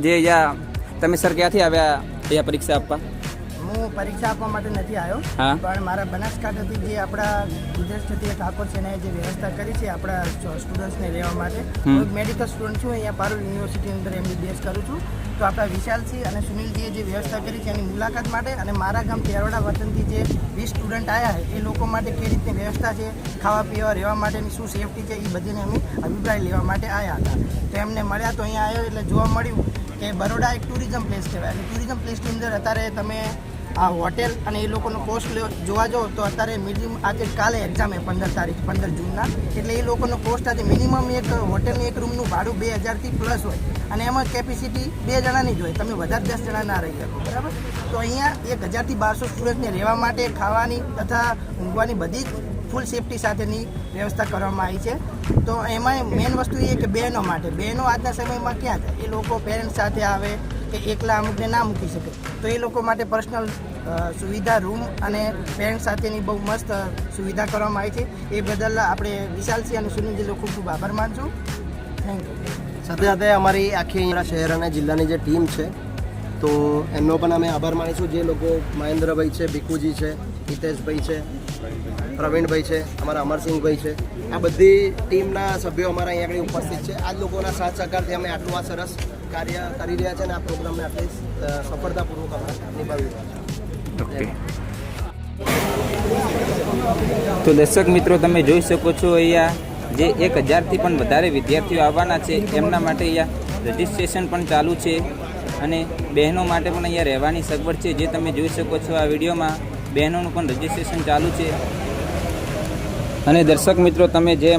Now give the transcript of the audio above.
જે અહીંયા તમે સર ક્યાંથી આવ્યા અહીંયા પરીક્ષા આપવા? હું પરીક્ષા આપવા માટે નથી આવ્યો. પણ મારા બનાસકાંઠાથી જે આપણા ગુજરાત ક્ષત્રિય ઠાકોર છે જે વ્યવસ્થા કરી છે આપણા સ્ટુડન્ટ્સને રહેવા માટે. હું મેડિકલ સ્ટુડન્ટ છું અહીંયા પારુલ યુનિવર્સિટી અંદર એમબીબીએસ કરું છું. તો આપણા વિશાલસિંહ અને સુનિલજીએ જે વ્યવસ્થા કરી છે એની મુલાકાત માટે અને મારા ગામ તેરવડા વતનથી જે વીસ સ્ટુડન્ટ આવ્યા છે એ લોકો માટે કઈ રીતની વ્યવસ્થા છે ખાવા પીવા રહેવા માટેની શું સેફટી છે એ બધીને અમે અભિપ્રાય લેવા માટે આવ્યા હતા. તો એમને મળ્યા તો અહીંયા આવ્યો એટલે જોવા મળ્યું કે બરોડા એક ટુરિઝમ પ્લેસ કહેવાય. અને ટુરિઝમ પ્લેસની અંદર અત્યારે તમે, આ હોટેલ અને એ લોકોનો કોસ્ટ જોવા જાઓ તો અત્યારે મિનિમમ આજે કાલે એક્ઝામ છે પંદર તારીખ, પંદર જૂનના. એટલે એ લોકોનો કોસ્ટ આજે મિનિમમ એક હોટેલની એક રૂમનું ભાડું બે હજારથી પ્લસ હોય. અને એમાં કેપેસિટી બે જણાની જ હોય. તમે વધારે દસ જણા ના રહી શકો. બરાબર? તો અહીંયા એક હજારથી બારસો સ્ટુડન્ટને રહેવા માટે ખાવાની તથા ઊંઘવાની બધી જ ફૂલ સેફટી સાથેની વ્યવસ્થા કરવામાં આવી છે. તો એમાં મેઇન વસ્તુ એ કે બહેનો માટે. બહેનો આજના સમયમાં ક્યાં જાય એ લોકો પેરેન્ટ્સ સાથે આવે કે એકલા અમુકને ના મૂકી શકે. તો એ લોકો માટે પર્સનલ સુવિધા રૂમ અને પેરેન્ટ્સ સાથેની બહુ મસ્ત સુવિધા કરવામાં આવી છે. એ બદલ આપણે વિશાલસિંહ અને સુનિલજી ખૂબ ખૂબ આભાર માનશું. થેન્ક યુ સાથે સાથે અમારી આખી શહેર અને જિલ્લાની જે ટીમ છે તો એમનો પણ અમે આભાર માનીશું. જે લોકો મહેન્દ્રભાઈ છે, ભીખુજી છે, હિતેશભાઈ છે, પ્રવીણભાઈ છે, અમારા અમરસિંહભાઈ છે, આ બધી ટીમના સભ્યો અમારા અહીંયા આગળ ઉપસ્થિત છે. આ લોકોના સાથ સહકારથી અમે આટલું આ સરસ કાર્ય કરી રહ્યા છે અને આ પ્રોગ્રામને આટલી સફળતાપૂર્વક અમે નિભાવી રહ્યા છીએ. તો દર્શક મિત્રો, તમે જોઈ શકો છો અહીંયા જે એક હજારથી પણ વધારે વિદ્યાર્થીઓ આવવાના છે. એમના માટે અહીંયા રજિસ્ટ્રેશન પણ ચાલુ છે. અને બહેનો માટે પણ અહીંયા રહેવાની સગવડ છે. જે તમે જોઈ શકો છો આ વિડીયોમાં બહેનોનું પણ રજિસ્ટ્રેશન ચાલુ છે. અને દર્શક મિત્રો, તમે જે